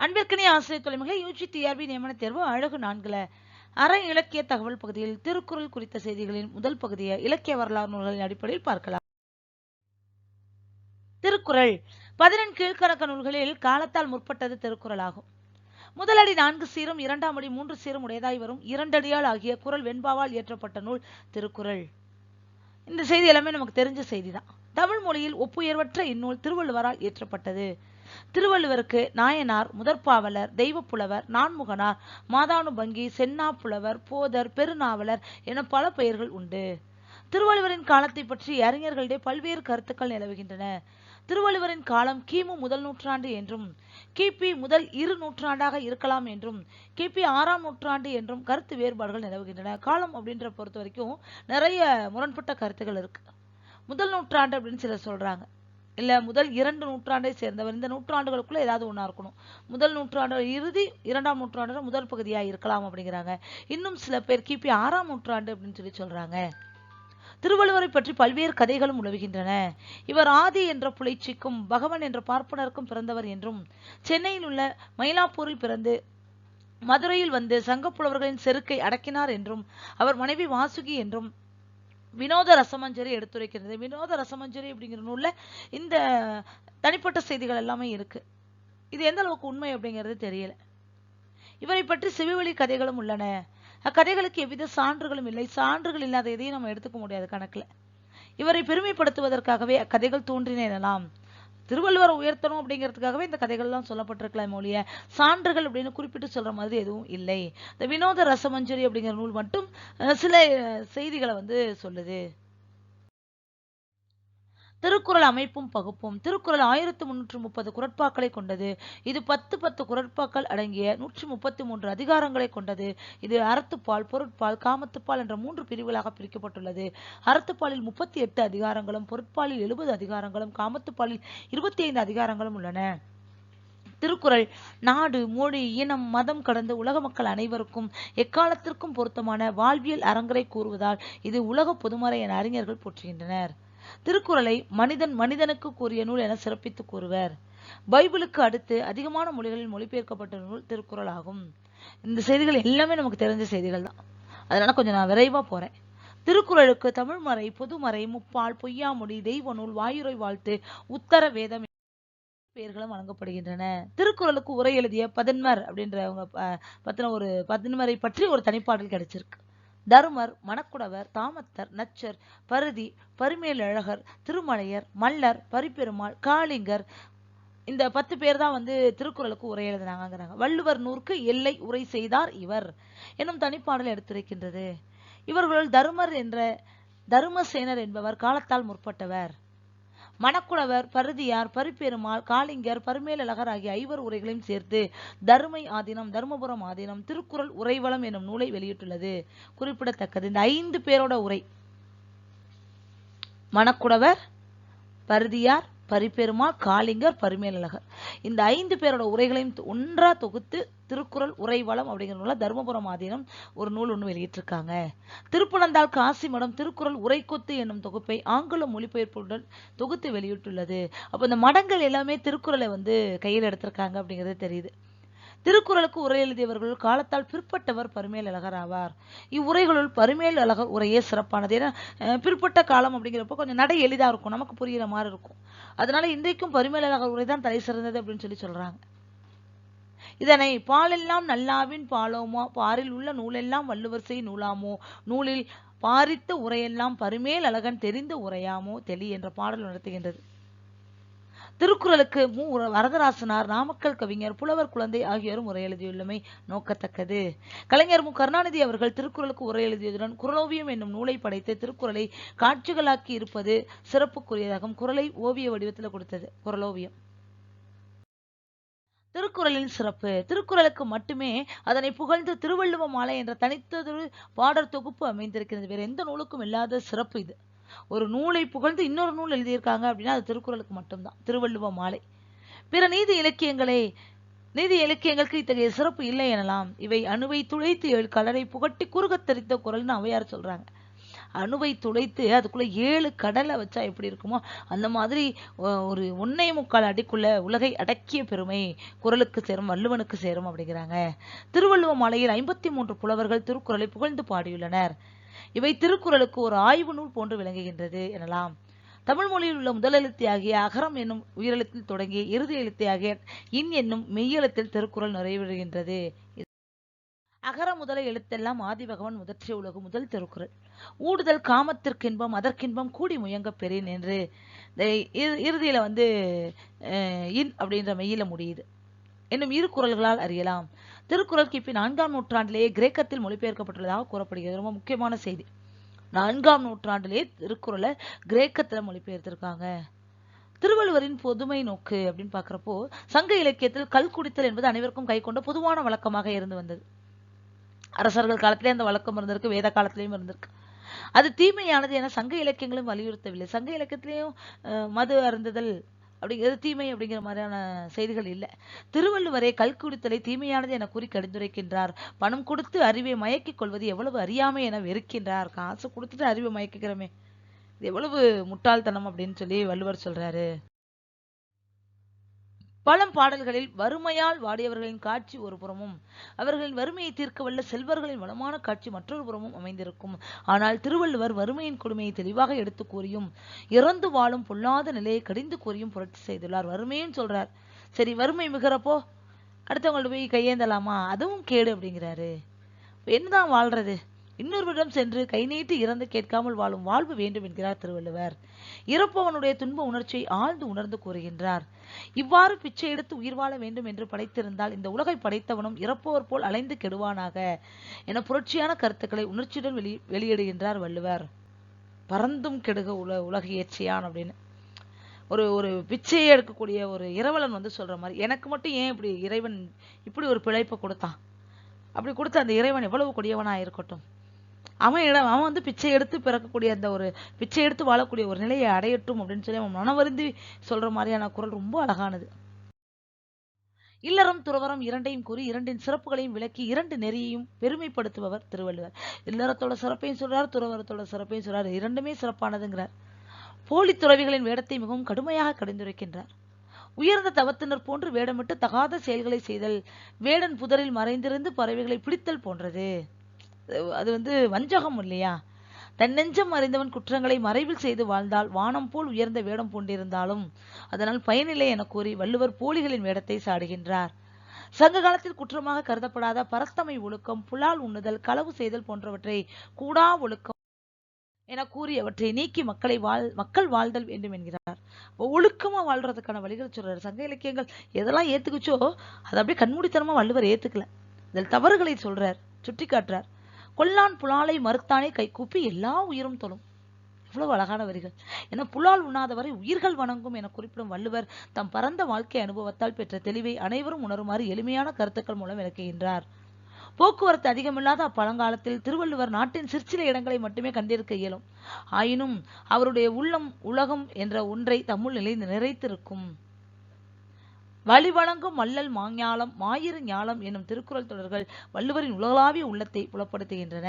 அன்பிற்கனே ஆசிரியர் தலைமைகளை UG TRP நியமன தேர்வு அழகு நான்குல. அற இலக்கிய தகவல் பகுதியில் திருக்குறள் குறித்த செய்திகளின் முதல் பகுதியை இலக்கிய வரலாறு நூல்களின் அடிப்படையில் பார்க்கலாம். திருக்குறள். பதினெண் கீழ்கணக்க நூல்களில் காலத்தால் முற்பட்டது திருக்குறள் ஆகும் முதலடி நான்கு சீரும் இரண்டாம் அடி மூன்று சீரும் உடையதாய் வரும் இரண்டடியால் ஆகிய குறள் வெண்பாவால் இயற்றப்பட்ட நூல் திருக்குறள். இந்த செய்தி எல்லாமே நமக்கு தெரிஞ்ச செய்திதான். தமிழ் மொழியில் ஒப்புயர்வற்ற இந்நூல் திருவள்ளுவரால் இயற்றப்பட்டது. திருவள்ளுவருக்கு நாயனார் முதற்பாவலர் தெய்வப்புலவர் நான்முகனார் மாதானுபங்கி சென்னா புலவர் போதர் பெருநாவலர் என பல பெயர்கள் உண்டு. திருவள்ளுவரின் காலத்தை பற்றி அறிஞர்களிடையே பல்வேறு கருத்துக்கள் நிலவுகின்றன. திருவள்ளுவரின் காலம் கிமு முதல் நூற்றாண்டு என்றும் கிபி முதல் இரு நூற்றாண்டாக இருக்கலாம் என்றும் கிபி ஆறாம் நூற்றாண்டு என்றும் கருத்து வேறுபாடுகள் நிலவுகின்றன. காலம் அப்படின்ற பொறுத்த வரைக்கும் நிறைய முரண்பட்ட கருத்துகள் இருக்கு. முதல் நூற்றாண்டு அப்படின்னு சிலர் சொல்றாங்க. இல்ல முதல் இரண்டு நூற்றாண்டை சேர்ந்தவர். இந்த நூற்றாண்டுகளுக்குள்ள ஏதாவது ஒண்ணா இருக்கணும். முதல் நூற்றாண்டு இறுதி இரண்டாம் நூற்றாண்டு முதல் பகுதியா இருக்கலாம் அப்படிங்கிறாங்க. இன்னும் சில பேர் கிபி ஆறாம் நூற்றாண்டு அப்படின்னு சொல்லி சொல்றாங்க. திருவள்ளுவரை பற்றி பல்வேறு கதைகளும் உலவுகின்றன. இவர் ஆதி என்ற புலைச்சிக்கும் பகவன் என்ற பார்ப்பனருக்கும் பிறந்தவர் என்றும் சென்னையில் உள்ள மயிலாப்பூரில் பிறந்து மதுரையில் வந்து சங்கப்புலவர்களின் செருக்கை அடக்கினார் என்றும் அவர் மனைவி வாசுகி என்றும் வினோத ரசமஞ்சரி எடுத்துரைக்கிறது. வினோத ரசமஞ்சரி அப்படிங்கிற நூலில் இந்த தனிப்பட்ட செய்திகள் எல்லாமே இருக்கு. இது எந்த அளவுக்கு உண்மை அப்படிங்கிறது தெரியல. இவரை பற்றி செவிவழி கதைகளும் உள்ளன. அக்கதைகளுக்கு எவ்வித சான்றுகளும் இல்லை. சான்றுகள் இல்லாத எதையும் நம்ம எடுத்துக்க முடியாது கணக்கில். இவரை பெருமைப்படுத்துவதற்காகவே அக்கதைகள் தோன்றின எனலாம். திருவள்ளுவர் உயர்த்தணும் அப்படிங்கிறதுக்காகவே இந்த கதைகள்லாம் சொல்லப்பட்டிருக்கலாம் ஒழிய சான்றுகள் அப்படின்னு குறிப்பிட்டு சொல்ற மாதிரி எதுவும் இல்லை. இந்த வினோத ரசமஞ்சரி அப்படிங்கிற நூல் மட்டும் சில செய்திகளை வந்து சொல்லுது. திருக்குறள் அமைப்பும் பகுப்பும். திருக்குறள் ஆயிரத்தி முன்னூற்று முப்பது குரட்பாக்களை கொண்டது. இது பத்து பத்து குரட்பாக்கள் அடங்கிய நூற்றி முப்பத்தி மூன்று அதிகாரங்களை கொண்டது. இது அறத்துப்பால் பொருட்பால் காமத்துப்பால் என்ற மூன்று பிரிவுகளாக பிரிக்கப்பட்டுள்ளது. அறத்துப்பாலில் முப்பத்தி எட்டு அதிகாரங்களும் பொருட்பாலில் எழுபது அதிகாரங்களும் காமத்துப்பாலில் இருபத்தி ஐந்து அதிகாரங்களும் உள்ளன. திருக்குறள் நாடு மொழி இனம் மதம் கடந்த உலக மக்கள் அனைவருக்கும் எக்காலத்திற்கும் பொருத்தமான வாழ்வியல் அரங்கரை கூறுவதால் இது உலக பொதுமறை என அறிஞர்கள் போற்றுகின்றனர். திருக்குறளை மனிதன் மனிதனுக்கு கூறிய நூல் என சிறப்பித்து கூறுவர். பைபிளுக்கு அடுத்து அதிகமான மொழிகளில் மொழிபெயர்க்கப்பட்ட நூல் திருக்குறள் ஆகும். இந்த செய்திகள் எல்லாமே நமக்கு தெரிஞ்ச செய்திகள் தான். அதனால கொஞ்சம் நான் விரைவா போறேன். திருக்குறளுக்கு தமிழ்மறை பொதுமறை முப்பால் பொய்யாமொழி தெய்வ நூல் வாயுரை வாழ்த்து உத்தர வேதம் பெயர்களும் வழங்கப்படுகின்றன. திருக்குறளுக்கு உரை எழுதிய பதின்மர் அப்படின்றவங்க பத்தின ஒரு பதின்மரை பற்றி ஒரு தனிப்பாடல் கிடைச்சிருக்கு. தருமர் மணக்குடவர் தாமத்தர் நச்சர் பருதி பருமேலழகர் திருமலையர் மல்லர் பரிப்பெருமாள் காளிங்கர். இந்த பத்து பேர் தான் வந்து திருக்குறளுக்கு உரை எழுதினாங்கிறாங்க வள்ளுவர் நூற்கு எல்லை உரை செய்தார் இவர். என்னும் தனிப்பாடல் எடுத்துரைக்கின்றது. இவர்களுள் தருமர் என்ற தருமசேனர் என்பவர் காலத்தால் முற்பட்டவர். மணக்குடவர் பருதியார் பரிப்பெருமாள் காளிங்கர் பருமேலழகர் ஆகிய ஐவர் உரைகளையும் சேர்த்து தருமை ஆதீனம் தருமபுரம் ஆதீனம் திருக்குறள் உரைவளம் எனும் நூலை வெளியிட்டுள்ளது. குறிப்பிடத்தக்கது. இந்த ஐந்து பேரோட உரை. மணக்குடவர் பருதியார் பரிப்பெருமாள் காளிங்கர் பரிமேலழகர். இந்த ஐந்து பேரோட உரைகளையும் ஒன்றா தொகுத்து திருக்குறள் உரைவளம் அப்படிங்கிற நூல தருமபுரம் ஆதீனம் ஒரு நூல் ஒன்று வெளியிட்டிருக்காங்க. திருப்பனந்தாள் காசி மடம் திருக்குறள் உரைக்கொத்து என்னும் தொகுப்பை ஆங்கில மொழிபெயர்ப்புடன் தொகுத்து வெளியிட்டுள்ளது. அப்போ இந்த மடங்கள் எல்லாமே திருக்குறளை வந்து கையில் எடுத்திருக்காங்க அப்படிங்கிறது தெரியுது. திருக்குறளுக்கு உரை எழுதியவர்கள் காலத்தால் பிற்பட்டவர் பருமேல் அழகர் ஆவார் இவ்வுரைகளுள் பருமேல் அழகர் உரையே சிறப்பானது. ஏன்னா பிற்பட்ட காலம் அப்படிங்கிறப்ப கொஞ்சம் நடை எளிதாக இருக்கும். நமக்கு புரிகிற மாதிரி இருக்கும். அதனால இன்றைக்கும் பருமேல் அழகர் உரை தான் தலை சிறந்தது அப்படின்னு சொல்லி சொல்றாங்க. இதனை பாலெல்லாம் நல்லாவின் பாலோமோ? பாரில் உள்ள நூலெல்லாம் வள்ளுவர் செய் நூலாமோ? நூலில் பாரித்த உரையெல்லாம் பருமேல் அழகன் தெரிந்த உரையாமோ? தெளி என்ற பாடல் நடத்துகின்றது. திருக்குறளுக்கு மு வரதராசனார் நாமக்கல் கவிஞர் புலவர் குழந்தை ஆகியோரும் உரை எழுதியுள்ளமை நோக்கத்தக்கது. கலைஞர் மு கருணாநிதி அவர்கள் திருக்குறளுக்கு உரை எழுதியதுடன் குரலோவியம் என்னும் நூலை படைத்து திருக்குறளை காட்சிகளாக்கி இருப்பது சிறப்புக்குரியதாகும். குரலை ஓவிய வடிவத்தில் கொடுத்தது குரலோவியம். திருக்குறளின் சிறப்பு. திருக்குறளுக்கு மட்டுமே அதனை புகழ்ந்து திருவள்ளுவ மாலை என்ற தனித்தொரு பாடற் தொகுப்பு அமைந்திருக்கிறது. வேறு எந்த நூலுக்கும் இல்லாத சிறப்பு இது. ஒரு நூலை புகழ்ந்து இன்னொரு நூல் எழுதியிருக்காங்க அப்படின்னா அது திருக்குறளுக்கு மட்டும்தான். திருவள்ளுவ மாலை. பிற நீதி இலக்கியங்களே நீதி இலக்கியங்களுக்கு இத்தகைய சிறப்பு இல்லை எனலாம். இவை அணுவை துளைத்து ஏழு கலரை புகட்டி குறுகத் தெரித்த குரல்னு அவையார் சொல்றாங்க. அணுவை துளைத்து அதுக்குள்ள ஏழு கடலை வச்சா எப்படி இருக்குமோ அந்த மாதிரி ஒரு ஒன்னே முக்கால் அடிக்குள்ள உலகை அடக்கிய பெருமை குரலுக்கு சேரும் வள்ளுவனுக்கு சேரும் அப்படிங்கிறாங்க. திருவள்ளுவ மாலையில் ஐம்பத்தி மூன்று புலவர்கள் திருக்குறளை புகழ்ந்து பாடியுள்ளனர். இவை திருக்குறளுக்கு ஒரு ஆய்வு நூல் போன்று விளங்குகின்றது எனலாம். தமிழ் மொழியில் உள்ள முதல் எழுத்தியாகிய அகரம் என்னும் உயிரெழுத்தில் தொடங்கி இறுதி எழுத்தியாகிய இன் என்னும் மெய்யெழுத்தில் திருக்குறள் நிறைவேறுகின்றது. அகர முதல எழுத்தெல்லாம் ஆதிபகவன் முதற்றிய உலகு முதல் திருக்குறள். ஊடுதல் காமத்திற்கின்பம் அதற்கின்பம் கூடி முயங்க பெறேன் என்று இந்த இறு- வந்து இன் அப்படின்ற மெய்யில முடியுது. என்னும் இரு குரல்களால் அறியலாம். திருக்குறள் கிபி நான்காம் நூற்றாண்டிலேயே கிரேக்கத்தில் மொழிபெயர்க்கப்பட்டுள்ளதாக கூறப்படுகிறது. ரொம்ப முக்கியமான செய்தி. நான்காம் நூற்றாண்டிலேயே திருக்குறளை கிரேக்கத்தில் மொழிபெயர்த்திருக்காங்க. திருவள்ளுவரின் பொதுமை நோக்கு அப்படின்னு பார்க்குறப்போ சங்க இலக்கியத்தில் கல் குடித்தல் என்பது அனைவருக்கும் கைக்கொண்ட பொதுவான வழக்கமாக இருந்து வந்தது. அரசர்கள் காலத்திலே அந்த வழக்கம் இருந்திருக்கு வேத காலத்திலையும் இருந்திருக்கு. அது தீமையானது என சங்க இலக்கியங்களும் வலியுறுத்தவில்லை. சங்க இலக்கியத்திலையும் மது அருந்துதல் அப்படிங்கிறது தீமை அப்படிங்கிற மாதிரியான செய்திகள் இல்லை. திருவள்ளுவரே கல் குடித்தலை தீமையானது என கூறி கடிந்துரைக்கின்றார். பணம் கொடுத்து அறிவை மயக்கிக் கொள்வது எவ்வளவு அறியாமை என வெறுக்கின்றார். காசு கொடுத்துட்டு அறிவை மயக்கிக்கிறோமே. இது எவ்வளவு முட்டாள்தனம் அப்படின்னு சொல்லி வள்ளுவர் சொல்றாரு. பழம் பாடல்களில் வறுமையால் வாடியவர்களின் காட்சி ஒரு புறமும் அவர்களின் வறுமையை தீர்க்க வல்ல செல்வர்களின் வளமான காட்சி மற்றொரு புறமும் அமைந்திருக்கும். ஆனால் திருவள்ளுவர் வறுமையின் கொடுமையை தெளிவாக எடுத்து கூறியும் இறந்து வாழும் பொல்லாத நிலையை கடிந்து கூறியும் புரட்சி செய்துள்ளார். வறுமையும் சொல்றார். சரி வறுமை மிகிறப்போ அடுத்தவங்கள்ட்ட போய் கையேந்தலாமா? அதுவும் கேடு அப்படிங்கிறாரு. என்னதான் வாழ்றது? இன்னொருவரிடம் சென்று கை நீட்டி இறந்து கேட்காமல் வாழும் வாழ்வு வேண்டும் என்கிறார் திருவள்ளுவர். இறப்பவனுடைய துன்ப உணர்ச்சியை ஆழ்ந்து உணர்ந்து கூறுகின்றார். இவ்வாறு பிச்சை எடுத்து உயிர் வாழ வேண்டும் என்று படைத்திருந்தால் இந்த உலகை படைத்தவனும் இறப்பவர் போல் அலைந்து கெடுவானாக என புரட்சியான கருத்துக்களை உணர்ச்சியுடன் வெளி வெளியிடுகின்றார் வள்ளுவர். பறந்தும் கெடுக உல உலக இயற்சியான் அப்படின்னு. ஒரு ஒரு பிச்சையை எடுக்கக்கூடிய ஒரு இரவலன் வந்து சொல்ற மாதிரி எனக்கு மட்டும் ஏன் இப்படி இறைவன் இப்படி ஒரு பிழைப்பை கொடுத்தான்? அப்படி கொடுத்த அந்த இறைவன் எவ்வளவு கொடியவனாக இருக்கட்டும் அவன் இடம் அவன் வந்து பிச்சை எடுத்து பிறக்கக்கூடிய அந்த ஒரு பிச்சை எடுத்து வாழக்கூடிய ஒரு நிலையை அடையட்டும் அப்படின்னு சொல்லி அவன் மனவருந்தி சொல்ற மாதிரியான குரல் ரொம்ப அழகானது. இல்லறம் துறவரம் இரண்டையும் கூறி இரண்டின் சிறப்புகளையும் விளக்கி இரண்டு நெறியையும் பெருமைப்படுத்துபவர் திருவள்ளுவர். இல்லறத்தோட சிறப்பையும் சொல்றார் துறவரத்தோட சிறப்பையும் சொல்றார். இரண்டுமே சிறப்பானதுங்கிறார். போலி துறவிகளின் வேடத்தை மிகவும் கடுமையாக கடிந்துரைக்கின்றார். உயர்ந்த தவத்தினர் போன்று வேடமிட்டு தகாத செயல்களை செய்தல் வேடன் புதரில் மறைந்திருந்து பறவைகளை பிடித்தல் போன்றது. அது- வந்து வஞ்சகம் இல்லையா? தன் நெஞ்சம் அறிந்தவன் குற்றங்களை மறைவில் செய்து வாழ்ந்தால் வானம் போல் உயர்ந்த வேடம் பூண்டிருந்தாலும் அதனால் பயனில்லை என கூறி வள்ளுவர் போலிகளின் வேடத்தை சாடுகின்றார். சங்க காலத்தில் குற்றமாக கருதப்படாத பரத்தமை ஒழுக்கம் புலால் உண்ணுதல் களவு செய்தல் போன்றவற்றை கூடா ஒழுக்கம் என கூறி அவற்றை நீக்கி மக்களை வாழ் மக்கள் வாழ்தல் வேண்டும் என்கிறார். ஒழுக்கமா வாழ்றதுக்கான வழிகள் சொல்றாரு. சங்க இலக்கியங்கள் எதெல்லாம் ஏத்துக்குச்சோ அதை அப்படியே கண்மூடித்தனமா வள்ளுவர் ஏத்துக்கல. இதில் தவறுகளை சொல்றார் சுட்டி காட்டுறார் கொல்லான் புலாலை மறுத்தானே கைகூப்பி எல்லா உயிரும் தொழும். எவ்வளவு அழகான வரிகள். என புலால் உண்ணாதவரை உயிர்கள் வணங்கும் என குறிப்பிடும் வள்ளுவர் தம் பரந்த வாழ்க்கை அனுபவத்தால் பெற்ற தெளிவை அனைவரும் உணருமாறு எளிமையான கருத்துக்கள் மூலம் விளக்குகின்றார். போக்குவரத்து அதிகமில்லாத அப்பழங்காலத்தில் திருவள்ளுவர் நாட்டின் சிற்சில இடங்களை மட்டுமே கண்டிருக்க இயலும். ஆயினும் அவருடைய உள்ளம் உலகம் என்ற ஒன்றை தம்முள் நிலை நிறைத்திருக்கும். வழி வழங்கும் மல்லல் மாஞாலம் மாயிரு ஞாலம் என்னும் திருக்குறள் தொடர்கள் வள்ளுவரின் உலகளாவிய உள்ளத்தை புலப்படுத்துகின்றன.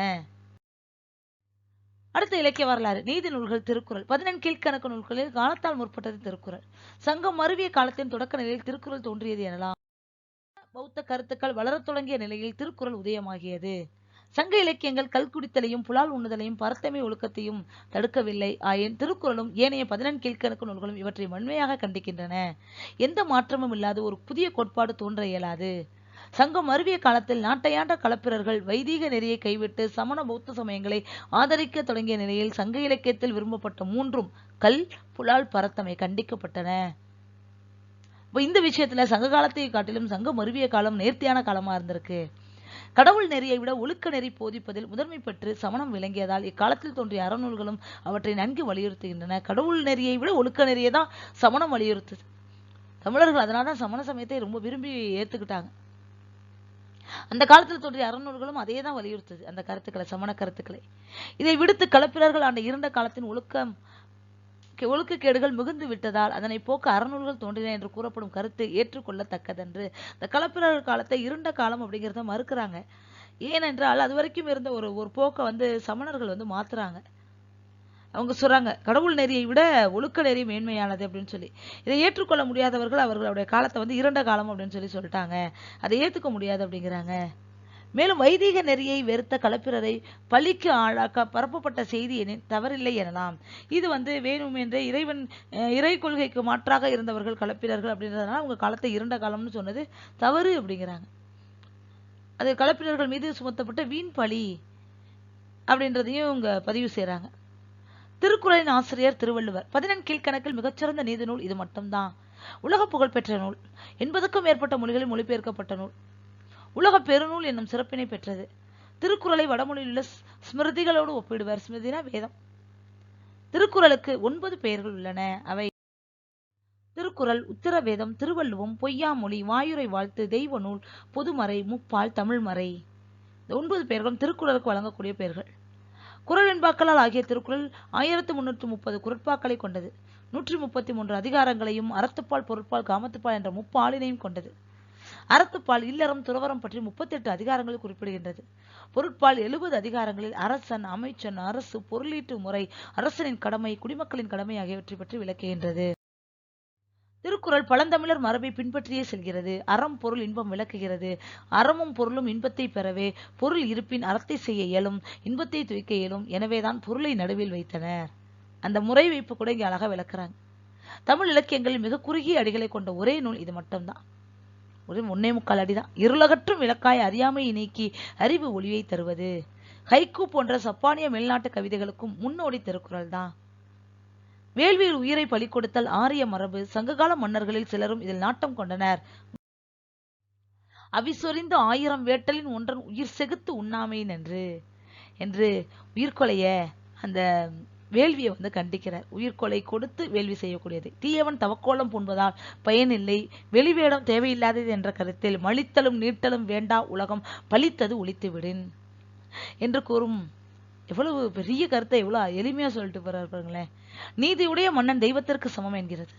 அடுத்த இலக்கிய வரலாறு நீதி நூல்கள் திருக்குறள். பதினெண் கீழ்க்கணக்கு நூல்களில் காலத்தால் முற்பட்டது திருக்குறள். சங்கம் மருவிய காலத்தின் தொடக்க நிலையில் திருக்குறள் தோன்றியது எனலாம். பௌத்த கருத்துக்கள் வளரத் தொடங்கிய நிலையில் திருக்குறள் உதயமாகியது. சங்க இலக்கியங்கள் கல்குடித்தலையும் புலால் உண்ணுதலையும் பரத்தமை ஒழுக்கத்தையும் தடுக்கவில்லை. ஆயின் திருக்குறளும் ஏனைய பதினெண் கீழ்க்கணக்கு நூல்களும் இவற்றை வன்மையாக கண்டிக்கின்றன. எந்த மாற்றமும் இல்லாத ஒரு புதிய கோட்பாடு தோன்ற இயலாது. சங்கம் அருவிய காலத்தில் நாட்டையாண்ட களப்பிரர்கள் வைதீக நெறியை கைவிட்டு சமண பௌத்த சமயங்களை ஆதரிக்க தொடங்கிய நிலையில் சங்க இலக்கியத்தில் விரும்பப்பட்ட மூன்றும் கல் புலால் பரத்தமை கண்டிக்கப்பட்டன. இந்த விஷயத்துல சங்க காலத்தை காட்டிலும் சங்க மருவிய காலம் நேர்த்தியான காலமா இருந்திருக்கு. கடவுள் நெறியை விட ஒழுக்க நெறி போதிப்பதில் முதன்மை பெற்று சமணம் விளங்கியதால் இக்காலத்தில் தோன்றிய அறநூல்களும் அவற்றை நன்கு வலியுறுத்துகின்றன. கடவுள் நெறியை விட ஒழுக்க நெறியை தான் சமணம் வலியுறுத்துது தமிழர்கள் அதனாலதான் சமண சமயத்தை ரொம்ப விரும்பி ஏத்துக்கிட்டாங்க. அந்த காலத்தில் தோன்றிய அறநூல்களும் அதே தான் வலியுறுத்துது அந்த கருத்துக்களை சமண கருத்துக்களை. இதை விடுத்து களப்பிரர்கள் அந்த இருண்ட காலத்தின் ஒழுக்கம் ஒழுக்கக்கேடுகள் மிகுந்து விட்டதால் அதனை போக்க அறநூல்கள் தோன்றின என்று கூறப்படும் கருத்து ஏற்றுக்கொள்ளத்தக்கதென்று. இந்த களப்பிரர்கள் காலத்தை இருண்ட காலம் அப்படிங்கிறத மறுக்கிறாங்க. ஏனென்றால் அது வரைக்கும் இருந்த ஒரு ஒரு போக்கை வந்து சமணர்கள் வந்து மாத்துறாங்க. அவங்க சொல்றாங்க கடவுள் நெறியை விட ஒழுக்க நெறி மேன்மையானது அப்படின்னு சொல்லி. இதை ஏற்றுக்கொள்ள முடியாதவர்கள் அவர்களுடைய காலத்தை வந்து இரண்ட காலம் அப்படின்னு சொல்லி சொல்லிட்டாங்க. அதை ஏற்றுக்க முடியாது அப்படிங்கிறாங்க. மேலும் வைதீக நெறியை வெறுத்த களப்பிரரை பழிக்கு ஆளாக்க பரப்பப்பட்ட செய்தி எனின் தவறில்லை எனலாம். இது வந்து வேணுமென்றே இறைவன் அஹ், இறை கொள்கைக்கு மாற்றாக இருந்தவர்கள் களப்பிரர்கள் அப்படின்றதுனால அவங்க காலத்தை இருண்ட காலம்னு சொன்னது தவறு அப்படிங்கிறாங்க. அது களப்பிரர்கள் மீது சுமத்தப்பட்ட வீண் பழி அப்படின்றதையும் இவங்க பதிவு செய்கிறாங்க திருக்குறளின் ஆசிரியர் திருவள்ளுவர் பதினெண் கீழ்கணக்கில் மிகச்சிறந்த நீதி நூல் இது மட்டும்தான். உலக புகழ்பெற்ற நூல். எண்பதுக்கும் மேற்பட்ட மொழிகளில் மொழிபெயர்க்கப்பட்ட நூல். உலக பெருநூல் என்னும் சிறப்பினை பெற்றது. திருக்குறளை வடமொழியில் உள்ள ஸ்மிருதிகளோடு ஒப்பிடுவர். ஸ்மிருதினா வேதம். திருக்குறளுக்கு ஒன்பது பெயர்கள் உள்ளன. அவை திருக்குறள் உத்தரவேதம் திருவள்ளுவம் பொய்யாமொழி வாயுரை வாழ்த்து தெய்வ நூல் பொதுமறை முப்பால் தமிழ்மறை. இந்த ஒன்பது பெயர்களும் திருக்குறளுக்கு வழங்கக்கூடிய பெயர்கள். குறள் வெண்பாக்களால் ஆகிய திருக்குறள் ஆயிரத்து முன்னூற்று முப்பது குரட்பாக்களை கொண்டது. நூற்றி முப்பத்தி மூன்று அதிகாரங்களையும் அறத்துப்பால் பொருட்பால் காமத்துப்பால் என்ற முப்பாலினையும் கொண்டது. அறத்துப்பால் இல்லறம் துறவரம் பற்றி முப்பத்தெட்டு அதிகாரங்கள் குறிப்பிடுகின்றது. பொருட்பால் எழுபது அதிகாரங்களில் அரசன் அமைச்சன் அரசு பொருளீட்டு முறை அரசனின் கடமை குடிமக்களின் கடமை ஆகியவற்றை பற்றி விளக்குகின்றது. திருக்குறள் பழந்தமிழர் மரபை பின்பற்றியே செல்கிறது. அறம் பொருள் இன்பம் விளக்குகிறது. அறமும் பொருளும் இன்பத்தை பெறவே பொருள் இருப்பின் அறத்தை செய்ய இயலும் இன்பத்தை துய்க்க இயலும் எனவேதான் பொருளை நடுவில் வைத்தனர். அந்த முறை வைப்பு கூட இங்கே அழகாக விளக்குறாங்க. தமிழ் இலக்கியங்களில் மிக குறுகிய அடிகளை கொண்ட ஒரே நூல் இது மட்டும்தான். ஒரு முன்னே முக்கால் அடிதான். இருளகற்றும் விளக்காய் அறியாமையை நீக்கி அறிவு ஒளியை தருவது. ஹைக்கூ போன்ற சப்பானிய மேல்நாட்டு கவிதைகளுக்கும் முன்னோடி திருக்குறள் தான். வேள்வியில் உயிரை பலி கொடுத்தல் ஆரிய மரபு சங்ககால மன்னர்களில் சிலரும் இதில் நாட்டம் கொண்டனர். அவிசொரிந்து ஆயிரம் வேட்டலின் ஒன்றன் உயிர் செகுத்து உண்ணாமையின் என்று என்று உயிர்கொலைய அந்த வேள்வியை வந்து கண்டிக்கிறார். உயிர்கொலை கொடுத்து வேள்வி செய்யக்கூடியது. தீயவன் தவக்கோலம் பூண்பதால் பயனில்லை. வெளிவேடம் தேவையில்லாதது என்ற கருத்தில் மலித்தலும் நீட்டலும் வேண்டா உலகம் பலித்தது ஒழித்துவிடின் என்று கூறும். எவ்வளவு பெரிய கருத்தை எவ்வளவு எளிமையா சொல்லிட்டு போறாரு பாருங்களேன். நீதியுடைய மன்னன் தெய்வத்திற்கு சமம் என்கிறது.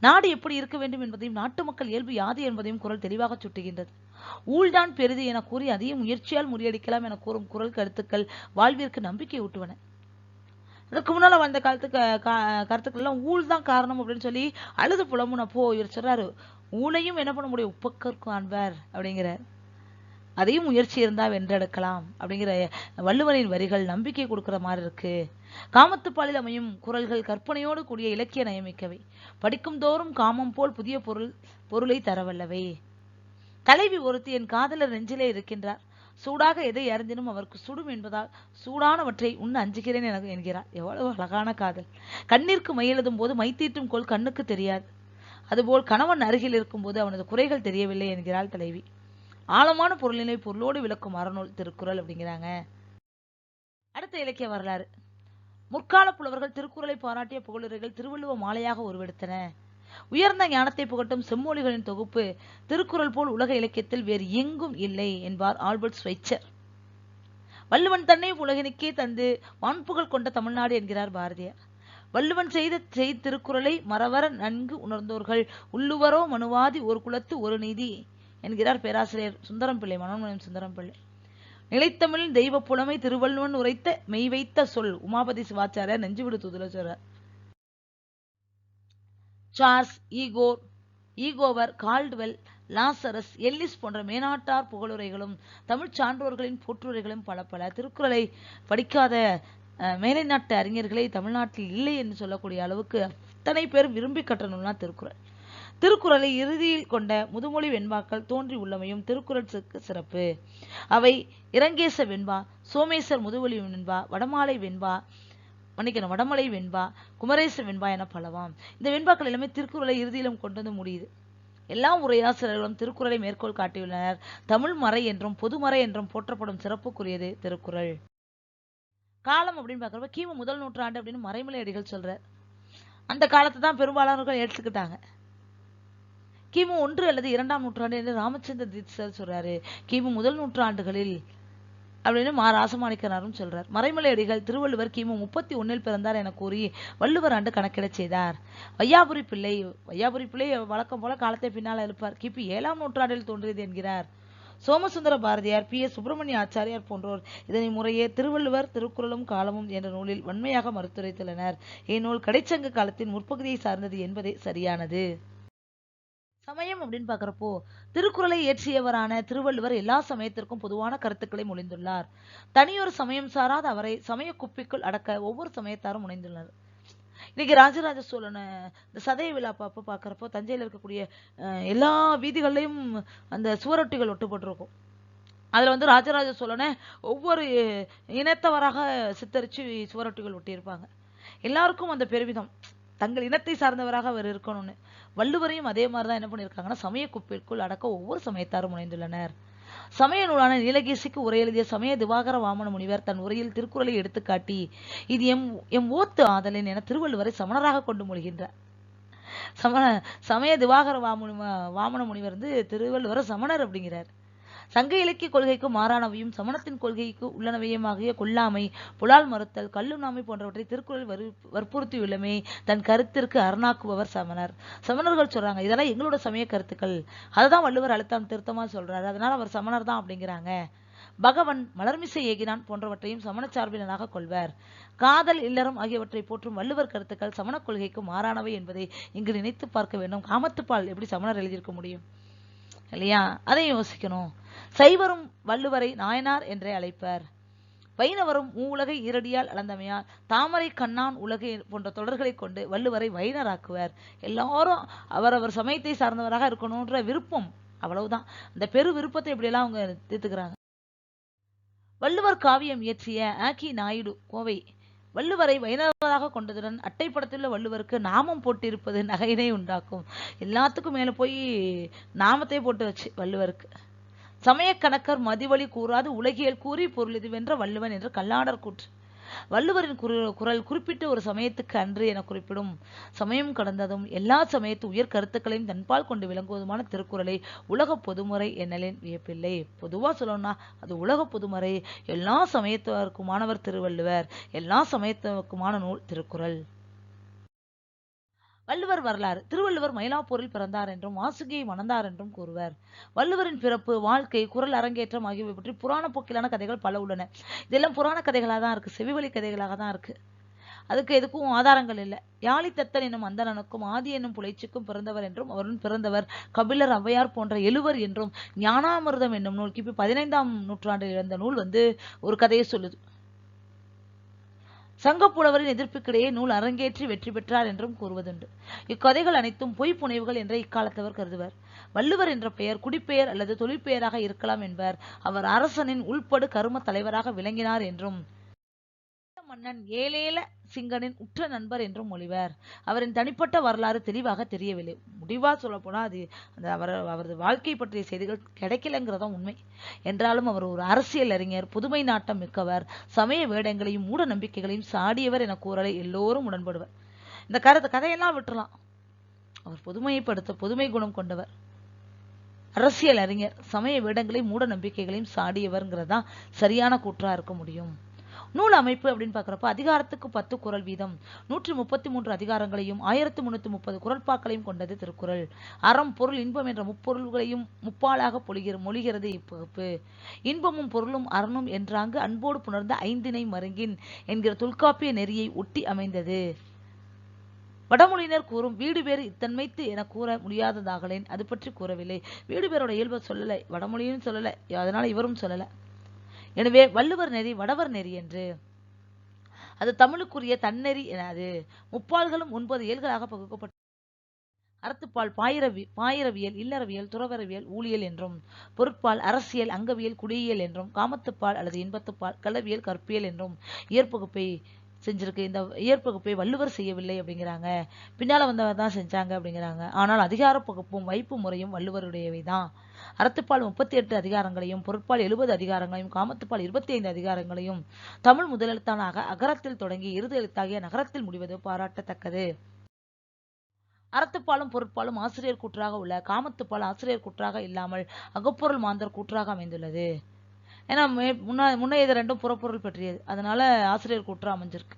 நாடு எப்படி இருக்க வேண்டும் என்பதையும் நாட்டு மக்கள் இயல்பு யாது என்பதையும் குரல் தெளிவாக சுட்டுகின்றது. ஊழ்தான் பெரிது என கூறி அதையும் முயற்சியால் முறியடிக்கலாம் என கூறும் குரல் கருத்துக்கள் வாழ்விற்கு நம்பிக்கை ஊட்டுவன. அதுக்கு முன்னால வந்த காலத்துக்கு கா- கருத்துக்கள் எல்லாம் ஊழ் தான் காரணம் அப்படின்னு சொல்லி அழுது புலம்புனப்போ இவர் சொல்றாரு. ஊழையும் என்ன பண்ண முடியும்? உப்பக்கற்கும் காண்பார் அப்படிங்கிறார். அதையும் முயற்சி இருந்தால் வென்றெடுக்கலாம் அப்படிங்கிற வள்ளுவரின் வரிகள் நம்பிக்கை கொடுக்குற மாதிரி இருக்கு. காமத்துப்பாலில் அமையும் குரல்கள் கற்பனையோடு கூடிய இலக்கிய நயமிக்கவை. படிக்கும் தோறும் காமம் போல் புதிய பொருள் பொருளை தரவல்லவை. தலைவி ஒருத்தி என் காதலர் நெஞ்சிலே இருக்கின்றார். சூடாக எதை அறிந்தினும் அவருக்கு சுடும் என்பதால் சூடானவற்றை உண்ண அஞ்சுகிறேன் என என்கிறார். எவ்வளவு அழகான காதல். கண்ணிற்கு மையெழுதும் போது மைத்தீட்டும் கோல் கண்ணுக்கு தெரியாது. அதுபோல் கணவன் அருகில் இருக்கும்போது அவனது குறைகள் தெரியவில்லை என்கிறாள் தலைவி. ஆழமான பொருளினை பொருளோடு விளக்கும் அறநூல் திருக்குறள் அப்படிங்கிறாங்க. அடுத்த இலக்கிய வரலாறு. முற்கால புலவர்கள் திருக்குறளை பாராட்டிய புகழுரைகள் திருவள்ளுவ மாலையாக உருவெடுத்தன. உயர்ந்த ஞானத்தை புகட்டும் செம்மொழிகளின் தொகுப்பு திருக்குறள் போல் உலக இலக்கியத்தில் வேறு எங்கும் இல்லை என்பார் ஆல்பர்ட் ஸ்வைச்சர். வள்ளுவன் தன்னை உலகினுக்கே தந்து வான்புகள் கொண்ட தமிழ்நாடு என்கிறார் பாரதியார். வள்ளுவன் செய்த செய் திருக்குறளை மறவர நன்கு உணர்ந்தோர்கள். உள்ளுவரோ மனுவாதி ஒரு குலத்து ஒரு நீதி என்கிறார் பேராசிரியர் சுந்தரம் பிள்ளை மனோன்மயம் சுந்தரம் பிள்ளை நிலைத்தமிழின் தெய்வ புலமை திருவள்ளுவன் உரைத்த மெய் வைத்த சொல் உமாபதி சிவாச்சாரியார் நெஞ்சுவிடு தூதுல சொல்றார். சார்ஸ் ஈகோர் ஈகோவர் கால்டுவெல் லாசரஸ் எல்லிஸ் போன்ற மேனாட்டார் புகழுரைகளும் தமிழ் சான்றோர்களின் போற்றுரைகளும் பல பல திருக்குறளை படிக்காத மேலை நாட்டு அறிஞர்களே தமிழ்நாட்டில் இல்லை என்று சொல்லக்கூடிய அளவுக்கு அத்தனை பேர் விரும்பி கட்டணும்னா திருக்குறள். திருக்குறளை இறுதியில் கொண்ட முதுமொழி வெண்பாக்கள் தோன்றி உள்ளமையும் திருக்குறள் சிறப்பு. அவை இரங்கேச வெண்பா சோமேசர் முதுமொழி வெண்பா வடமாலை வெண்பா மன்னிக்கணும். வடமலை வெண்பா குமரேச வெண்பா என பலவாம். இந்த வெண்பாக்கள் எல்லாமே திருக்குறளை இறுதியிலும் கொண்டு வந்து முடியுது. எல்லா உரையாசிரியர்களும் திருக்குறளை மேற்கோள் காட்டியுள்ளனர். தமிழ் மறை என்றும் பொதுமறை என்றும் போற்றப்படும் சிறப்புக்குரியது திருக்குறள். காலம் அப்படின்னு பார்க்குறப்ப கிமு முதல் நூற்றாண்டு அப்படின்னு மறைமலை அடிகள் சொல்றார். அந்த காலத்தை தான் பெரும்பாலானவர்கள் எடுத்துக்கிட்டாங்க கிமு ஒன்று அல்லது இரண்டாம் நூற்றாண்டு என்று ராமச்சந்திர தீட்சர் சொல்றாரு. கிமு முதல் நூற்றாண்டுகளில் அப்படின்னு மா ராசமாணிக்கனாரும் சொல்றார். மறைமலை அடிகள் திருவள்ளுவர் கிமு முப்பத்தி ஒன்னில் பிறந்தார் என கூறி வள்ளுவர் ஆண்டு கணக்கிடச் செய்தார். வையாபுரி பிள்ளை வையாபுரி பிள்ளை வழக்கம் போல காலத்தை பின்னால் எழுப்பார் கிபி ஏழாம் நூற்றாண்டில் தோன்றியது என்கிறார். சோமசுந்தர பாரதியார் பி. எஸ். சுப்பிரமணிய ஆச்சாரியார் போன்றோர் இதனை முறையே திருவள்ளுவர் திருக்குறளும் காலமும் என்ற நூலில் வன்மையாக மறுத்துரைத்துள்ளனர். இந்நூல் கடைச்சங்க காலத்தின் முற்பகுதியை சார்ந்தது என்பதே சரியானது. சமயம் அப்படின்னு பார்க்குறப்போ திருக்குறளை இயற்றியவரான திருவள்ளுவர் எல்லா சமயத்திற்கும் பொதுவான கருத்துக்களை மொழிந்துள்ளார். தனியொரு சமயம் சாராத அவரை சமய குப்பிக்குள் அடக்க ஒவ்வொரு சமயத்தாரும் முனைந்துள்ளனர். இன்னைக்கு ராஜராஜ சோழன் இந்த சதய விழா பாப்ப பார்க்குறப்போ தஞ்சையில் இருக்கக்கூடிய அஹ், எல்லா வீதிகள்லையும் அந்த சுவரொட்டிகள் ஒட்டுப்பட்டிருக்கும். அதுல வந்து ராஜராஜ சோழனை ஒவ்வொரு இனத்தவராக சித்தரிச்சு சுவரொட்டிகள் ஒட்டியிருப்பாங்க. எல்லாருக்கும் அந்த பெருமிதம். தங்கள் இனத்தை சார்ந்தவராக அவர் இருக்கணும்னு. வள்ளுவரையும் அதே மாதிரி தான் என்ன பண்ணியிருக்காங்கன்னா சமய குப்பிற்குள் அடக்க ஒவ்வொரு சமயத்தாரும் முனைந்துள்ளனர். சமய நூலான நீலகேசிக்கு உரை எழுதிய சமய திவாகர வாமன முனிவர் தன் உரையில் திருக்குறளை எடுத்துக்காட்டி இது எம் எம் ஓத்து ஆதலின் என திருவள்ளுவரை சமணராக கொண்டு மொழிகின்றார். சமண சமய திவாகர வாமனு வாமன முனிவர் வந்து திருவள்ளுவரை சமணர் அப்படிங்கிறார். சங்க இலக்கிய கொள்கைக்கு மாறானவையும் சமணத்தின் கொள்கைக்கு உள்ளனவையுமாகிய கொல்லாமை புலால் மறுத்தல் கல்லுண்ணாமை போன்றவற்றை திருக்குறள் வறு வற்புறுத்தியுள்ளமே தன் கருத்திற்கு அரணாக்குபவர் சமணர். சமணர்கள் சொல்றாங்க இதெல்லாம் எங்களோட சமய கருத்துக்கள். அதுதான் வள்ளுவர் அழுத்தம் திருத்தமா சொல்றாரு. அதனால அவர் சமணர் தான் அப்படிங்கிறாங்க. பகவன் மலர்மிசை ஏகினான் போன்றவற்றையும் சமண சார்பினராக கொள்வர். காதல் இல்லறம் ஆகியவற்றை போற்றும் வள்ளுவர் கருத்துக்கள் சமண கொள்கைக்கு மாறானவை என்பதை இங்கு நினைத்து பார்க்க வேண்டும். காமத்துப்பால் எப்படி சமணர் எழுதியிருக்க முடியும்? இல்லையா? அதை யோசிக்கணும். சைவரும் வள்ளுவரை நாயனார் என்றே அழைப்பர். வைணவரும் மூலகை ஈரடியால் அளந்தமையால் தாமரை கண்ணான் உலகை போன்ற தொடர்களை கொண்டு வள்ளுவரை வைணராக்குவர். எல்லாரும் அவரவர் சமயத்தை சார்ந்தவராக இருக்கணும்ன்ற விருப்பம் அவ்வளவுதான். அந்த பெரு விருப்பத்தை இப்படியெல்லாம் அவங்க தீர்த்துக்கிறாங்க. வள்ளுவர் காவியம் இயற்றிய ஆக்கி நாயுடு கோவை வள்ளுவரை வைணவராக கொண்டதுடன் அட்டைப்படத்துள்ள வள்ளுவருக்கு நாமம் போட்டிருப்பது நகையினை உண்டாக்கும். எல்லாத்துக்கும் மேல போய் நாமத்தை போட்டு வச்சு வள்ளுவருக்கு. சமயக்கணக்கர் மதிவழி கூறாது உலகியல் கூறி பொருள் இதுவென்ற வள்ளுவன் என்று கல்லாடர் கூற்று. வள்ளுவரின் குரு குரல் குறிப்பிட்ட ஒரு சமயத்துக்கு அன்று என குறிப்பிடும். சமயம் கடந்ததும் எல்லா சமயத்து உயர் கருத்துக்களையும் தன்பால் கொண்டு விளங்குவதுமான திருக்குறளை உலக பொதுமுறை என்னலின் வியப்பில்லை. பொதுவா சொல்லணும்னா அது உலக பொதுமறை. எல்லா சமயத்திற்குமானவர் திருவள்ளுவர் எல்லா சமயத்துக்குமான நூல் திருக்குறள். வள்ளுவர் வரலாறு. திருவள்ளுவர் மயிலாப்பூரில் பிறந்தார் என்றும் வாசுகியை மணந்தார் என்றும் கூறுவர். வள்ளுவரின் பிறப்பு வாழ்க்கை குரல் அரங்கேற்றம் ஆகியவை பற்றி புராண போக்கிலான கதைகள் பல உள்ளன. இதெல்லாம் புராண கதைகளாக தான் இருக்கு. செவிவழி கதைகளாக தான் இருக்கு. அதுக்கு எதுக்கும் ஆதாரங்கள் இல்லை. யாழித்தத்தன் என்னும் அந்தணனுக்கும் ஆதி என்னும் புலைச்சிக்கும் பிறந்தவர் என்றும் அவருடன் பிறந்தவர் கபிலர் ஔவையார் போன்ற எழுவர் என்றும் ஞானாமிர்தம் என்னும் நூல் கிபி பதினைந்தாம் நூற்றாண்டில் எழுந்த நூல் வந்து ஒரு கதையை சொல்லுது. சங்கப்புலவரின் எதிர்ப்புக்கிடையே நூல் அரங்கேற்றி வெற்றி பெற்றார் என்றும் கூறுவதுண்டு. இக்கதைகள் அனைத்தும் பொய் புனைவுகள் என்ற இக்காலத்தவர் கருதுவர். வள்ளுவர் என்ற பெயர் குடிப்பெயர் அல்லது தொழிற்பெயராக இருக்கலாம் என்பர். அவர் அரசனின் உள்படு கரும தலைவராக விளங்கினார் என்றும் மன்னன் ஏலேல சிங்கனின் உற்ற நண்பர் என்றும் மொழிவர். அவரின் தனிப்பட்ட வரலாறு தெளிவாக தெரியவில்லை. முடிவாக சொல்லப்போனால் அது அந்த அவர் அவரது வாழ்க்கை பற்றிய செய்திகள் கிடைக்கலங்கிறதும் உண்மை. என்றாலும் அவர் ஒரு அரசியல் அறிஞர் புதுமை நாட்டம் மிக்கவர் சமய வேடங்களையும் மூட நம்பிக்கைகளையும் சாடியவர் என கூறலை எல்லோரும் உடன்படுவர். இந்த கருத்து கதையெல்லாம் விட்டுறலாம். அவர் புதுமைப்படுத்த புதுமை குணம் கொண்டவர். அரசியல் அறிஞர் சமய வேடங்களையும் மூட நம்பிக்கைகளையும் சாடியவர்ங்கிறதான் சரியான கூற்றா இருக்க முடியும். நூல் அமைப்பு அப்படின்னு பார்க்குறப்ப அதிகாரத்துக்கு பத்து குறள் வீதம். நூற்றி முப்பத்தி மூன்று அதிகாரங்களையும் ஆயிரத்தி முன்னூத்தி முப்பது குரல்பாக்களையும் கொண்டது திருக்குறள். அறம் பொருள் இன்பம் என்ற முப்பொருள்களையும் முப்பாலாக பொழிகிற மொழிகிறது இப்பகுப்பு. இன்பமும் பொருளும் அறனும் என்றாங்கு அன்போடு புணர்ந்த ஐந்தினை மருங்கின் என்கிற தொல்காப்பிய நெறியை ஒட்டி அமைந்தது. வடமொழியினர் கூறும் வீடு பேர் இத்தன்மைத்து என கூற முடியாததாகலேன் அது பற்றி கூறவில்லை. வீடு பேரோட இயல்பை சொல்லலை வடமொழியும் சொல்லலை அதனால இவரும் சொல்லலை. எனவே வள்ளுவர் நெறி வடவர் நெறி என்று. அது தமிழுக்குரிய தன்னெறி என அது முப்பால்களும் ஒன்பது இயல்களாக பகுக்கப்பட்டு அறத்துப்பால் பாயிரவி பாயிரவியல் இல்லறவியல் துறவரவியல் ஊழியல் என்றும் பொருட்பால் அரசியல் அங்கவியல் குடியியல் என்றும் காமத்துப்பால் அல்லது இன்பத்துப்பால் களவியல் கற்பியல் என்றும் இயற்பகுப்பை செஞ்சிருக்கு. இந்த இயற்பகுப்பை வள்ளுவர் செய்யவில்லை அப்படிங்கிறாங்க. பின்னால வந்தவர் தான் செஞ்சாங்க அப்படிங்கிறாங்க. ஆனால் அதிகார பகுப்பும் வைப்பு முறையும் வள்ளுவருடையவை தான் அறத்துப்பால் முப்பத்தி எட்டு அதிகாரங்களையும் பொருட்பால் எழுபது அதிகாரங்களையும் காமத்துப்பால் இருபத்தி ஐந்து அதிகாரங்களையும் தமிழ் முதலெழுத்தான அக அகரத்தில் தொடங்கி இறுதி எழுத்தாகிய நகரத்தில் முடிவது பாராட்டத்தக்கது. அறத்துப்பாலும் பொருட்பாலும் ஆசிரியர் கூற்றாக உள்ள காமத்துப்பால் ஆசிரியர் கூற்றாக இல்லாமல் அகப்பொருள் மாந்தர் கூற்றாக அமைந்துள்ளது. ஏன்னா மே முன்னா முன்னே இது ரெண்டும் புறப்பொருள் பற்றியது. அதனால ஆசிரியர் கூற்று அமைஞ்சிருக்கு.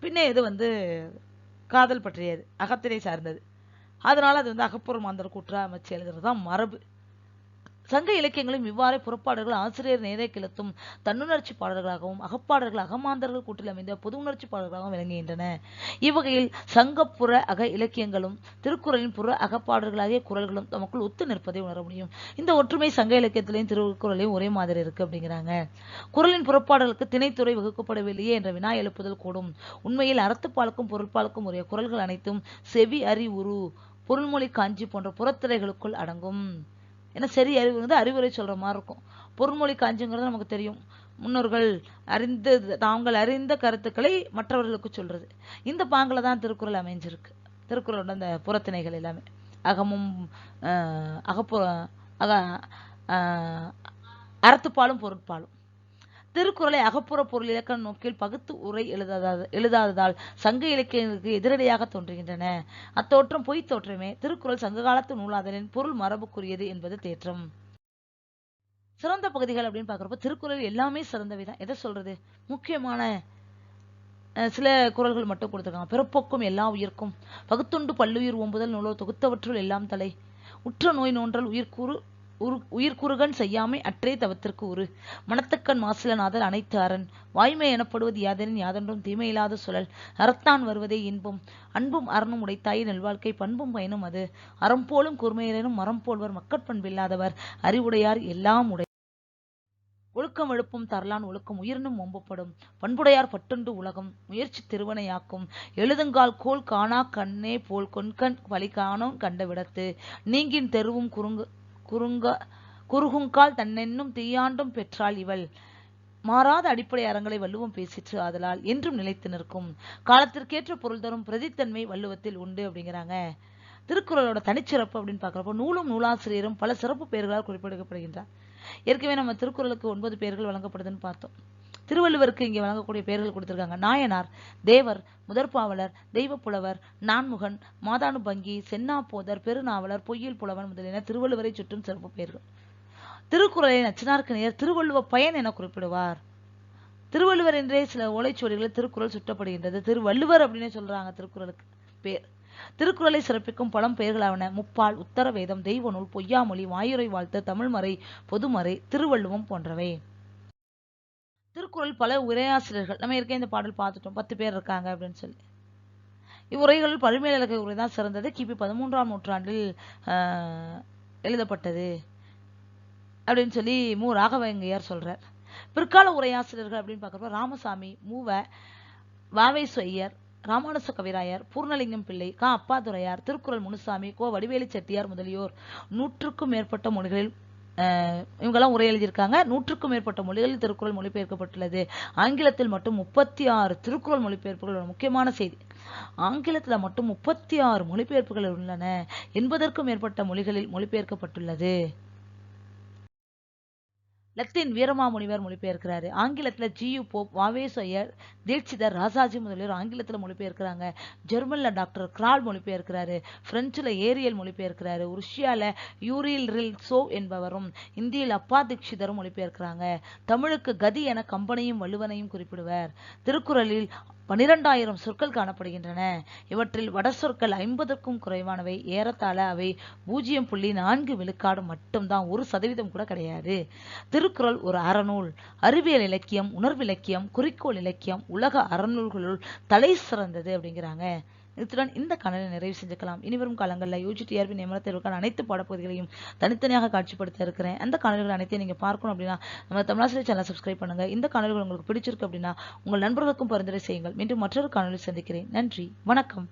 பின்னே இது வந்து காதல் பற்றியது அகத்தினை சார்ந்தது. அதனால அது வந்து அகப்பொருள் மாந்தர் கூற்றா அமைச்சு எழுதுறது தான் மரபு. சங்க இலக்கியங்களும் இவ்வாறே புறப்பாடல்கள் ஆசிரியர் நேரே கிளத்தும் தன்னுணர்ச்சி பாடல்களாகவும் அகப்பாடல்கள் அகமாந்தர்கள் கூட்டில் அமைந்த பொது உணர்ச்சி பாடல்களாகவும் விளங்குகின்றன. இவ்வகையில் சங்கப்புற அக இலக்கியங்களும் திருக்குறளின் புற அகப்பாடல்களாகிய குரல்களும் தமக்குள் ஒத்து நிற்பதை உணர முடியும். இந்த ஒற்றுமை சங்க இலக்கியத்திலையும் திருக்குறளையும் ஒரே மாதிரி இருக்கு அப்படிங்கிறாங்க. குரலின் புறப்பாடலுக்கு திணைத்துறை வகுக்கப்படவில்லையே என்ற வினா எழுப்புதல் கூடும். உண்மையில் அறத்துப்பாலுக்கும் பொருட்பாலுக்கும் உரிய குரல்கள் அனைத்தும் செவி அறி உரு பொருள்மொழி காஞ்சி போன்ற புறத்திரைகளுக்குள் அடங்கும். ஏன்னா சரி அறிவு வந்து அறிவுரை சொல்கிற மாதிரி இருக்கும். பொருள்மொழி காஞ்சிங்கிறது நமக்கு தெரியும். முன்னோர்கள் அறிந்து தாங்கள் அறிந்த கருத்துக்களை மற்றவர்களுக்கு சொல்கிறது இந்த பாங்கில் தான் திருக்குறள் அமைஞ்சிருக்கு. திருக்குறளோட அந்த புறத்திணைகள் எல்லாமே. அகமும் அகப்புற அக அறத்துப்பாலும் பொருட்பாலும். திருக்குறளை அகப்புற பொருள் இலக்கண நோக்கில் பகுத்து உரை எழுதாத எழுதாததால் சங்க இலக்கியங்களுக்கு எதிரடையாக தோன்றுகின்றன. அத்தோற்றம் பொய்த் தோற்றமே. திருக்குறள் சங்க காலத்து நூலாதலின் பொருள் மரபுக்குரியது என்பது தேற்றம். சிறந்த பகுதிகள் அப்படின்னு பார்க்குறப்ப திருக்குறள் எல்லாமே சிறந்தவை தான் எதை சொல்றது? முக்கியமான அஹ், சில குறள்கள் மட்டும் கொடுத்துருக்காங்க. பிறப்போக்கும் எல்லா உயிர்க்கும். பகுத்துண்டு பல்லுயிர் ஓம்புதல் நூலோ தொகுத்தவற்றுள் எல்லாம் தலை. உற்ற நோய் நோன்றல் உயிர்க்கூறு உரு உயிர்க்குறுகன் செய்யாமை அற்றே தவத்திற்கு உரு. மனத்துக்கண் மாசிலநாதர் அனைத்து அரண். வாய்மை எனப்படுவது யாதெனின் யாதென்றும் தீமையில்லாத சுழல். அறத்தான் வருவதே இன்பம். அன்பும் அறனும் உடைத்தாய் நல்வாழ்க்கை. பண்பும் பயனும் அது. அறம் போலும் கூர்மையரனும் மரம் போல்வர் மக்கட்பண்பில்லாதவர் அறிவுடையார் எல்லாம் உடை ஒழுக்கம் எழுப்பும் தரலான் ஒழுக்கம் உயிரினும் ஒம்பப்படும். பண்புடையார் பட்டுண்டு உலகம். முயற்சி திருவனையாக்கும் எழுதுங்கால் கோல் காணா கண்ணே போல் கொன்கண் வழி காணோன் கண்ட விடத்து. நீங்கின் தெருவும் குறுங்கு குறுங்க குறுகுங்கால் தன்னென்னும் தீயாண்டும் பெற்றாள் இவள். மாறாத அடிப்படை அறங்களை வள்ளுவம் பேசிற்று ஆதலால் என்றும் நிலைத்து நிற்கும். காலத்திற்கேற்ற பொருள் தரும் பிரதித்தன்மை வள்ளுவத்தில் உண்டு அப்படிங்கிறாங்க. திருக்குறளோட தனிச்சிறப்பு அப்படின்னு பார்க்குறப்போ நூலும் நூலாசிரியரும் பல சிறப்பு பெயர்களால் குறிப்பிடப்படுகின்றார் ஏற்கனவே நம்ம திருக்குறளுக்கு ஒன்பது பெயர்கள் வழங்கப்படுதுன்னு பார்த்தோம். திருவள்ளுவருக்கு இங்கே வழங்கக்கூடிய பெயர்கள் கொடுத்திருக்காங்க. நாயனார் தேவர் முதற்பாவலர் தெய்வப்புலவர் நான்முகன் மாதானுபங்கி சென்னா போதர் பெருநாவலர் பொய்யில் புலவன் முதலியன திருவள்ளுவரை சுற்றும் சிறப்பு பெயர்கள். திருக்குறளை நச்சினார்க்கு நேர் திருவள்ளுவ பயன் என குறிப்பிடுவார். திருவள்ளுவர் என்றே சில ஓலைச்சுவடிகளில் திருக்குறள் சுட்டப்படுகின்றது. திருவள்ளுவர் அப்படின்னு சொல்றாங்க திருக்குறளுக்கு பேர். திருக்குறளை சிறப்பிக்கும் பழம் பெயர்களாவன முப்பால் உத்தரவேதம் தெய்வநூல் பொய்யாமொழி வாயுரை வாழ்த்து தமிழ்மறை பொதுமறை திருவள்ளுவம் போன்றவை. திருக்குறள் பல உரையாசிரியர்கள் நம்ம இருக்க இந்த பாடல் பார்த்துட்டோம். பத்து பேர் இருக்காங்க அப்படின்னு சொல்லி. இவ்வுரைகளில் பழுமேலழக உரை தான் சிறந்தது. கிபி பதிமூன்றாம் நூற்றாண்டில் எழுதப்பட்டது அப்படின்னு சொல்லி மு. ராகவங்கையார் சொல்கிறார் பிற்கால உரையாசிரியர்கள் அப்படின்னு பார்க்குறப்ப ராமசாமி மூவ வாவை ஐயர் ராமானுச கவிராயர் பூர்ணலிங்கம் பிள்ளை கா. அப்பாதுரையார் திருக்குறள் முனுசாமி கோ. வடிவேலு செட்டியார் முதலியோர் நூற்றுக்கும் மேற்பட்ட மொழிகளில் இவங்கெல்லாம் உரை எழுதியிருக்காங்க. நூற்றுக்கும் மேற்பட்ட மொழிகளில் திருக்குறள் மொழிபெயர்க்கப்பட்டுள்ளது. ஆங்கிலத்தில் மட்டும் முப்பத்தி ஆறு திருக்குறள் மொழிபெயர்ப்புகள் ஒரு முக்கியமான செய்தி. ஆங்கிலத்தில் மட்டும் முப்பத்தி ஆறு மொழிபெயர்ப்புகள் உள்ளன. எண்பதற்கும் மேற்பட்ட மொழிகளில் மொழிபெயர்க்கப்பட்டுள்ளது. லத்தீன் வீரமாமுனிவர் மொழிபெயர்க்கிறாரு. ஆங்கிலத்துல ஜியு போப் வாவேசையர் தீட்சிதர் ராசாஜி முதலியோர் ஆங்கிலத்துல மொழிபெயர்க்கிறாங்க. ஜெர்மன்ல டாக்டர் கிரால் மொழிபெயர்க்கிறாரு. பிரெஞ்சுல ஏரியல் மொழிபெயர்க்கிறாரு. உருஷியால யூரில் ரில் சோ என்பவரும் இந்தியில் அப்பா தீட்சிதரும் மொழிபெயர்க்கிறாங்க. தமிழுக்கு கதி என கம்பனையும் வள்ளுவனையும் குறிப்பிடுவர். திருக்குறளில் பனிரெண்டாயிரம் சொற்கள் காணப்படுகின்றன. இவற்றில் வட சொற்கள் ஐம்பதுக்கும் குறைவானவை. ஏறத்தாழ அவை பூஜ்ஜியம் புள்ளி நான்கு விழுக்காடு மட்டும்தான். ஒரு சதவீதம் கூட கிடையாது. திருக்குறள் ஒரு அறநூல். அறிவியல் இலக்கியம் உணர்விலக்கியம் குறிக்கோள் இலக்கியம் உலக அறநூல்களுள் தலை சிறந்தது அப்படிங்கிறாங்க. இத்துடன் இந்த கணலை நிறைவு செஞ்சுக்கலாம். இனிவரும் காலங்களில் யூஜிடிஆர்பி நியமன தேர்வுக்கான அனைத்து பாடப்பகுதிகளையும் தனித்தனியாக காட்சிப்படுத்த இருக்கிறேன். அந்த கணல்கள் அனைத்தையும் நீங்க பார்க்கணும் அப்படின்னா நம்ம தமிழாசிரியர் சேனல் சப்ஸ்கிரைப் பண்ணுங்க. இந்த கணல்கள் உங்களுக்கு பிடிச்சிருக்கு அப்படின்னா உங்கள் நண்பர்களுக்கும் பரிந்துரை செய்யுங்கள். மீண்டும் மற்றொரு காணொலி சந்திக்கிறேன். நன்றி. வணக்கம்.